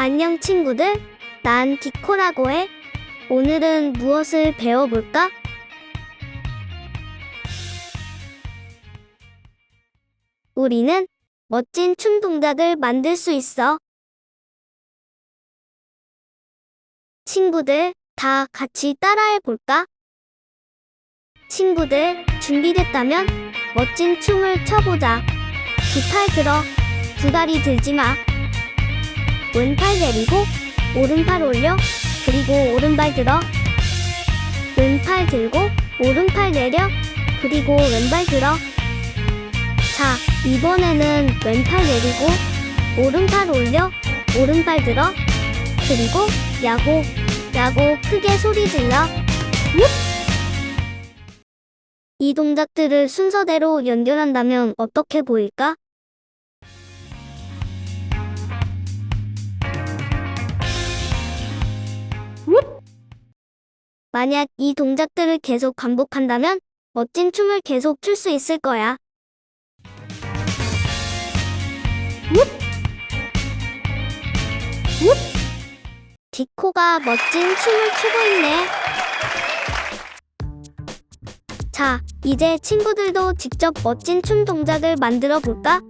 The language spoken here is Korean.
안녕 친구들. 난 디코라고 해. 오늘은 무엇을 배워볼까? 우리는 멋진 춤 동작을 만들 수 있어. 친구들, 다 같이 따라해 볼까? 친구들, 준비됐다면 멋진 춤을 춰보자. 두팔 들어, 두 다리 들지 마. 왼팔 내리고, 오른팔 올려, 그리고 오른발 들어. 왼팔 들고, 오른팔 내려, 그리고 왼발 들어. 자, 이번에는 왼팔 내리고, 오른팔 올려, 오른발 들어. 그리고 야구, 야구 크게 소리 질러. 웁! 이 동작들을 순서대로 연결한다면 어떻게 보일까? 만약 이 동작들을 계속 반복한다면 멋진 춤을 계속 출 수 있을 거야. 디코가 멋진 춤을 추고 있네. 자, 이제 친구들도 직접 멋진 춤 동작을 만들어 볼까?